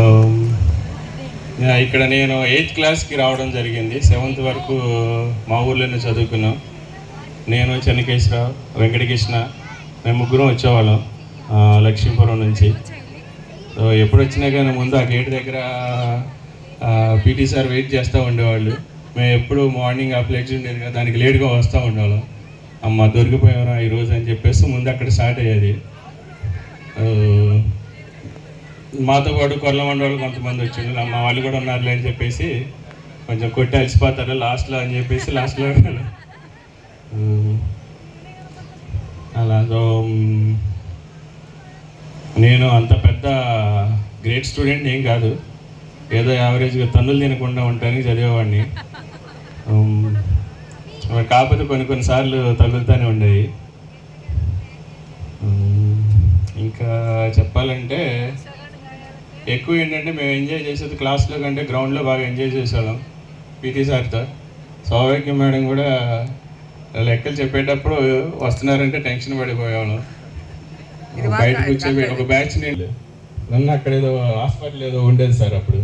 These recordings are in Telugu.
Um, ఇక్కడ నేను ఎయిత్ క్లాస్కి రావడం జరిగింది. సెవెంత్ వరకు uh, మా ఊర్లోనే చదువుకున్నాం. నేను చెన్నకేశ్వరరావు వెంకటకృష్ణ మేము ముగ్గురం వచ్చేవాళ్ళం లక్ష్మీపురం నుంచి. సో ఎప్పుడు వచ్చినా కానీ ముందు ఆ గేట్ దగ్గర పీటీ సార్ వెయిట్ చేస్తూ ఉండేవాళ్ళు. మేము ఎప్పుడు మార్నింగ్ ఆ ఫ్లెక్స్ ఉండేది కదా దానికి లేట్గా వస్తూ ఉండేవాళ్ళం. అమ్మ దొరికిపోయారా ఈరోజు అని చెప్పేసి ముందు అక్కడ స్టార్ట్ అయ్యేది. Uh, మాతో పాటు కొరలమండ వాళ్ళు కొంతమంది వచ్చిండ్రు మా వాళ్ళు కూడా ఉన్నారులే అని చెప్పేసి కొంచెం కొట్టి అలసిపోతారు. లాస్ట్లో అని చెప్పేసి లాస్ట్లో అలా. సో నేను అంత పెద్ద గ్రేట్ స్టూడెంట్ ఏం కాదు. ఏదో యావరేజ్గా తన్నులు తినకుండా ఉండడానికి చదివేవాడిని. కాకపోతే కొన్ని కొన్నిసార్లు తగులుతూనే ఉండేవి. ఇంకా చెప్పాలంటే ఎక్కువ ఏంటంటే మేము ఎంజాయ్ చేసేది క్లాస్లో కంటే గ్రౌండ్లో బాగా ఎంజాయ్ చేసేవాళ్ళం పీటీ సార్తో సౌభాగ్యం మేడం కూడా లెక్కలు చెప్పేటప్పుడు వస్తున్నారంటే టెన్షన్ పడిపోయేవాళ్ళం. బయట కూర్చోబెట్టి ఒక బ్యాచ్ నేను నన్ను అక్కడ ఏదో హాస్పిటల్ ఏదో ఉండేది సార్ అప్పుడు.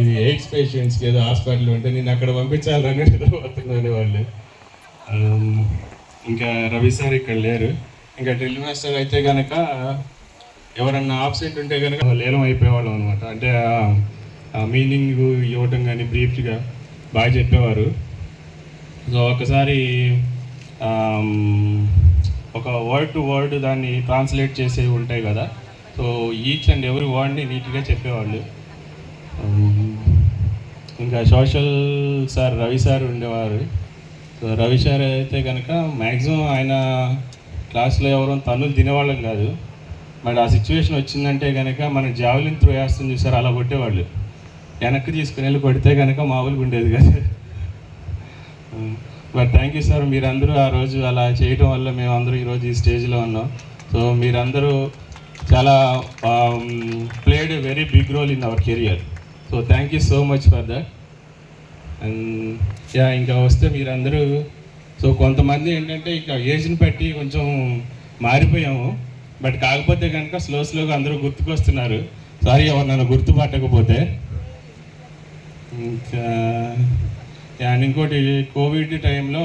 ఇది ఎయిడ్స్ పేషెంట్స్కి ఏదో హాస్పిటల్ ఉంటే నేను అక్కడ పంపించాలని ఏదో వస్తున్నాను వాళ్ళు. ఇంకా రవి సార్ ఇక్కడ లేరు. ఇంకా డ్రిల్ మాస్టర్ అయితే కనుక ఎవరన్నా ఆబ్సెంట్ ఉంటే కనుక లేలం అయిపోయేవాళ్ళం అనమాట అంటే మీనింగ్ ఇవ్వటం కానీ బ్రీఫ్గా బాగా చెప్పేవారు. సో ఒకసారి ఒక వర్డ్ టు వర్డ్ దాన్ని ట్రాన్స్లేట్ చేసేవి ఉంటాయి కదా. సో ఈచ్ అండ్ ఎవరి వర్డ్ని నీట్గా చెప్పేవాళ్ళు. ఇంకా సోషల్ సార్ రవి సార్ ఉండేవారు. సో రవి సార్ అయితే కనుక మ్యాక్సిమం ఆయన క్లాస్లో ఎవరో తన్నులు తినేవాళ్ళం కాదు. మరి ఆ సిచ్యువేషన్ వచ్చిందంటే కనుక మన జావలిన్ త్రో వేస్తుంది చూసారు? అలా కొట్టేవాళ్ళు. వెనక్కి తీసుకుని వెళ్ళి కొడితే కనుక మామూలుగా ఉండేది కదా. బట్ థ్యాంక్ యూ సార్ మీరందరూ ఆ రోజు అలా చేయడం వల్ల మేము అందరూ ఈరోజు ఈ స్టేజ్లో ఉన్నాం. సో మీరందరూ చాలా played very big role in our career so thank you so much for that and yeah ఇంకా వస్తే మీరందరూ సో కొంతమంది ఏంటంటే ఇక ఏజ్ని బట్టి కొంచెం మారిపోయాము. బట్ కాకపోతే కనుక స్లో స్లోగా అందరూ గుర్తుకొస్తున్నారు. సారీ ఎవరు నన్ను గుర్తుపట్టకపోతే. ఇంకా అండ్ ఇంకోటి కోవిడ్ టైంలో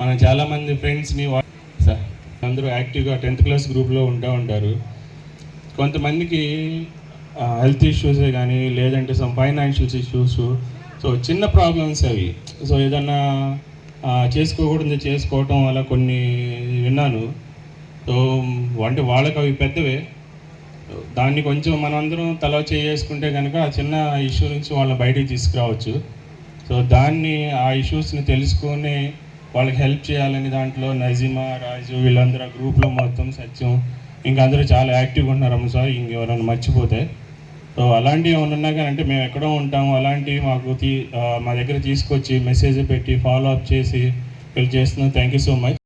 మనం చాలామంది ఫ్రెండ్స్ని సార్ అందరూ యాక్టివ్గా టెన్త్ క్లాస్ గ్రూప్లో ఉంటూ ఉంటారు. కొంతమందికి హెల్త్ ఇష్యూసే కానీ లేదంటే సమ్ ఫైనాన్షియల్స్ ఇష్యూస్. సో చిన్న ప్రాబ్లమ్స్ అవి. సో ఏదన్నా చేసుకోకూడదు చేసుకోవటం అలా కొన్ని విన్నాను. సో అంటే వాళ్ళకి అవి పెద్దవే. దాన్ని కొంచెం మనందరం తల చేసుకుంటే కనుక ఆ చిన్న ఇష్యూ నుంచి వాళ్ళ బయటికి తీసుకురావచ్చు. సో దాన్ని ఆ ఇష్యూస్ని తెలుసుకొని వాళ్ళకి హెల్ప్ చేయాలని దాంట్లో నజీమా రాజు వీళ్ళందరూ ఆ గ్రూప్లో మొత్తం సత్యం. ఇంకా అందరూ చాలా యాక్టివ్గా ఉన్నారు అమ్మ సార్ ఇంకెవరైనా మర్చిపోతే. సో అలాంటివి ఏమైనా ఉన్నా కానీ అంటే మేము ఎక్కడో ఉంటాము. అలాంటివి మాకు తీ మా దగ్గర తీసుకొచ్చి మెసేజ్ పెట్టి ఫాలో అప్ చేసి వీళ్ళు చేస్తున్నాం థ్యాంక్ యూ సో మచ్